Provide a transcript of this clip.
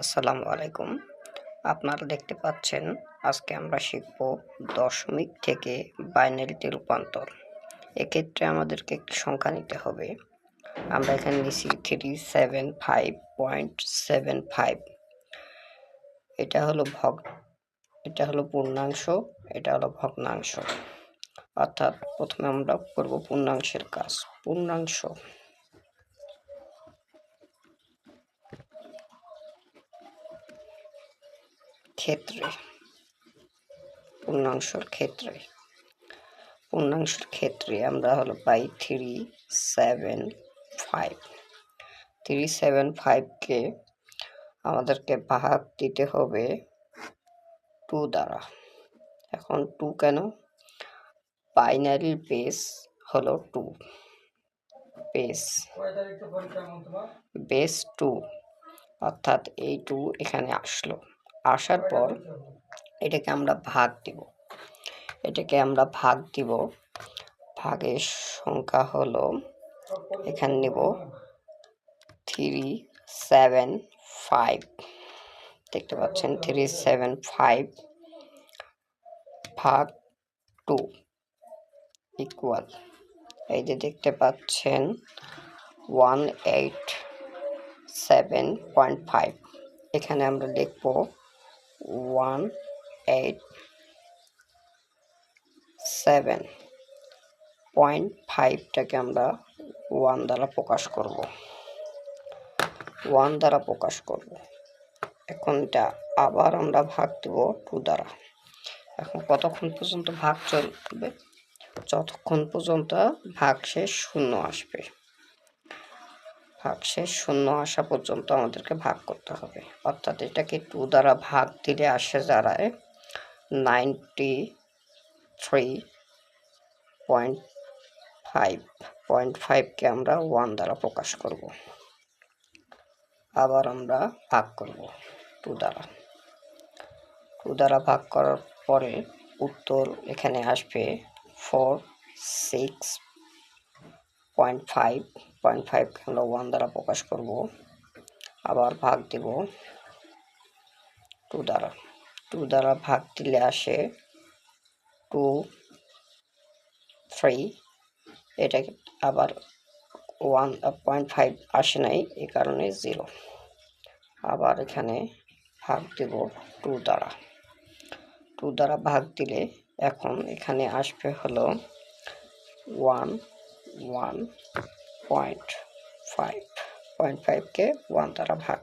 আসসালামু আলাইকুম। আপনারা দেখতে পাচ্ছেন, আজকে আমরা শিখব দশমিক থেকে বাইনারিতে রূপান্তর। এক্ষেত্রে আমাদেরকে একটি সংখ্যা নিতে হবে। আমরা এখানে নিছি three seven five point seven five এটা হলো ভগ এটা হলো পূর্ণাংশ, এটা হলো ভগ্নাংশ। অর্থাৎ প্রথমে আমরা করব পূর্ণাংশের কাজ। পূর্ণাংশ। ক্ষেত্রে, পূর্ণাংশর ক্ষেত্রে, পূর্ণাংশের ক্ষেত্রে আমরা হলো পাই three seven five three seven ফাইভকে আমাদেরকে ভাগ দিতে হবে টু দ্বারা। এখন টু কেন? বাইনারি বেস হলো টু বেস বেস টু অর্থাৎ এই টু এখানে আসলো। আসার পর এটাকে আমরা ভাগ দিব। এটাকে আমরা ভাগ দিব। ভাগের সংখ্যা হলো এখানে নিব থ্রি সেভেন ফাইভ দেখতে পাচ্ছেন থ্রি সেভেন ফাইভ ভাগ টু ইকুয়াল এই যে দেখতে পাচ্ছেন one eight seven point five এখানে আমরা লিখব ওয়ান এইট সেভেন পয়েন্ট ফাইভটাকে আমরা ওয়ান দ্বারা প্রকাশ করব। ওয়ান দ্বারা প্রকাশ করব। এখন এটা আবার আমরা ভাগ দেব টু দ্বারা। এখন কতক্ষণ পর্যন্ত ভাগ চলবে? যতক্ষণ পর্যন্ত ভাগ শেষ শূন্য আসবে। ভাগ শেষ শূন্য আসা পর্যন্ত আমাদেরকে ভাগ করতে হবে। অর্থাৎ এটাকে টু দ্বারা ভাগ দিলে আসে দাঁড়ায় ninety three point five point ফাইভকে আমরা ওয়ান দ্বারা প্রকাশ করব। আবার আমরা ভাগ করব টু দ্বারা। টু দ্বারা ভাগ করার পরে উত্তর এখানে আসবে four six point five point ফাইভকে আমরা ওয়ান দ্বারা প্রকাশ করব। আবার ভাগ দেব টু দ্বারা। টু দ্বারা ভাগ দিলে আসে টু থ্রি এটাকে আবার ওয়ান পয়েন্ট ফাইভ আসে নাই, এই কারণে জিরো আবার এখানে ভাগ দেব টু দ্বারা। টু দ্বারা ভাগ দিলে এখন এখানে আসবে হলো one one point five point ফাইভকে one দ্বারা ভাগ।